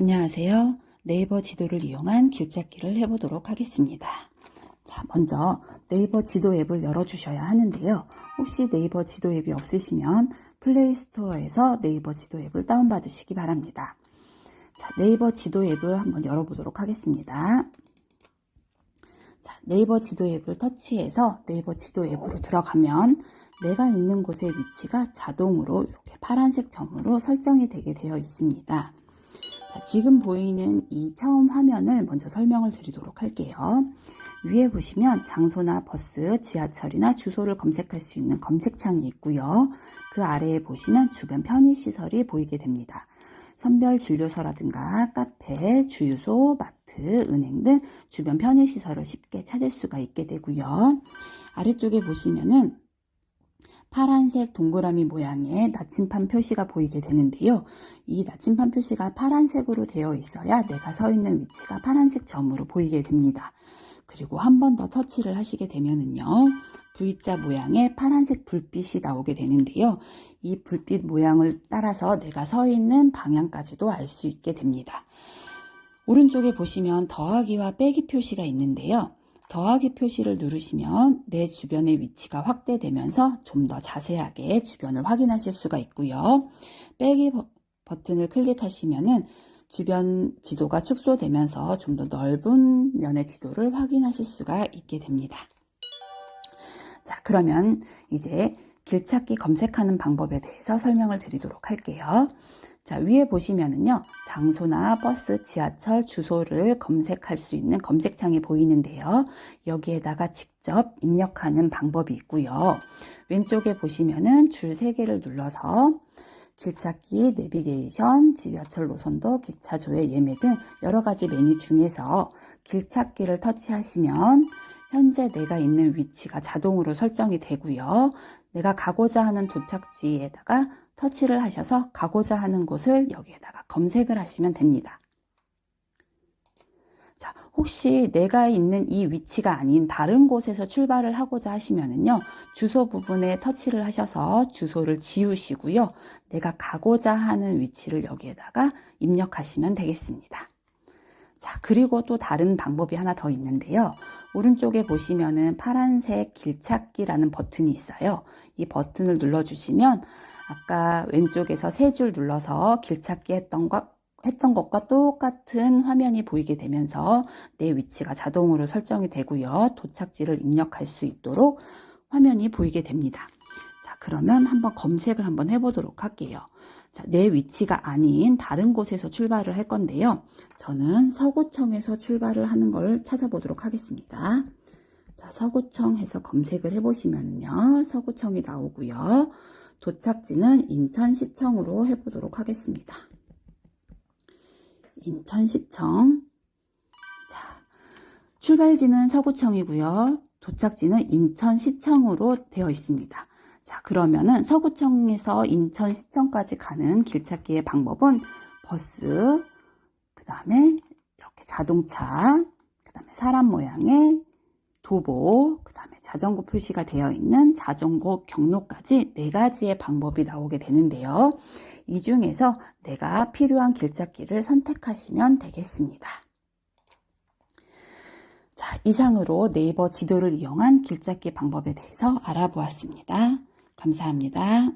안녕하세요. 네이버 지도를 이용한 길찾기를 해보도록 하겠습니다. 자, 먼저 네이버 지도 앱을 열어주셔야 하는데요. 혹시 네이버 지도 앱이 없으시면 플레이스토어에서 네이버 지도 앱을 다운받으시기 바랍니다. 자, 네이버 지도 앱을 한번 열어보도록 하겠습니다. 자, 네이버 지도 앱을 터치해서 네이버 지도 앱으로 들어가면 내가 있는 곳의 위치가 자동으로 이렇게 파란색 점으로 설정이 되게 되어 있습니다. 자, 지금 보이는 이 처음 화면을 먼저 설명을 드리도록 할게요. 위에 보시면 장소나 버스, 지하철이나 주소를 검색할 수 있는 검색창이 있고요. 그 아래에 보시면 주변 편의시설이 보이게 됩니다. 선별 진료소라든가 카페, 주유소, 마트, 은행 등 주변 편의시설을 쉽게 찾을 수가 있게 되고요. 아래쪽에 보시면은 파란색 동그라미 모양의 나침판 표시가 보이게 되는데요. 이 나침판 표시가 파란색으로 되어 있어야 내가 서 있는 위치가 파란색 점으로 보이게 됩니다. 그리고 한 번 더 터치를 하시게 되면은요. V자 모양의 파란색 불빛이 나오게 되는데요. 이 불빛 모양을 따라서 내가 서 있는 방향까지도 알 수 있게 됩니다. 오른쪽에 보시면 더하기와 빼기 표시가 있는데요. 더하기 표시를 누르시면 내 주변의 위치가 확대되면서 좀 더 자세하게 주변을 확인하실 수가 있고요. 빼기 버- 버튼을 클릭하시면은 주변 지도가 축소되면서 좀 더 넓은 면의 지도를 확인하실 수가 있게 됩니다. 자, 그러면 이제 길찾기 검색하는 방법에 대해서 설명을 드리도록 할게요. 자, 위에 보시면은요, 장소나 버스, 지하철, 주소를 검색할 수 있는 검색창이 보이는데요. 여기에다가 직접 입력하는 방법이 있고요. 왼쪽에 보시면은 줄 3개를 눌러서 길찾기, 내비게이션, 지하철 노선도, 기차조의 예매 등 여러 가지 메뉴 중에서 길찾기를 터치하시면 현재 내가 있는 위치가 자동으로 설정이 되고요. 내가 가고자 하는 도착지에다가 터치를 하셔서 가고자 하는 곳을 여기에다가 검색을 하시면 됩니다. 자, 혹시 내가 있는 이 위치가 아닌 다른 곳에서 출발을 하고자 하시면은요, 주소 부분에 터치를 하셔서 주소를 지우시고요, 내가 가고자 하는 위치를 여기에다가 입력하시면 되겠습니다. 자, 그리고 또 다른 방법이 하나 더 있는데요. 오른쪽에 보시면은 파란색 길찾기라는 버튼이 있어요. 이 버튼을 눌러주시면 아까 왼쪽에서 세 줄 눌러서 길찾기 했던 것, 했던 것과 똑같은 화면이 보이게 되면서 내 위치가 자동으로 설정이 되고요. 도착지를 입력할 수 있도록 화면이 보이게 됩니다. 자, 그러면 한번 검색을 한번 해보도록 할게요. 자, 내 위치가 아닌 다른 곳에서 출발을 할 건데요. 저는 서구청에서 출발을 하는 걸 찾아보도록 하겠습니다. 자, 서구청 해서 검색을 해보시면은요. 서구청이 나오고요. 도착지는 인천시청으로 해보도록 하겠습니다. 인천시청. 자, 출발지는 서구청이고요. 도착지는 인천시청으로 되어 있습니다. 자, 그러면은 서구청에서 인천시청까지 가는 길 찾기의 방법은 버스, 그 다음에 이렇게 자동차, 그 다음에 사람 모양의 도보, 그 다음에 자전거 표시가 되어 있는 자전거 경로까지 네 가지의 방법이 나오게 되는데요. 이 중에서 내가 필요한 길찾기를 선택하시면 되겠습니다. 자, 이상으로 네이버 지도를 이용한 길찾기 방법에 대해서 알아보았습니다. 감사합니다.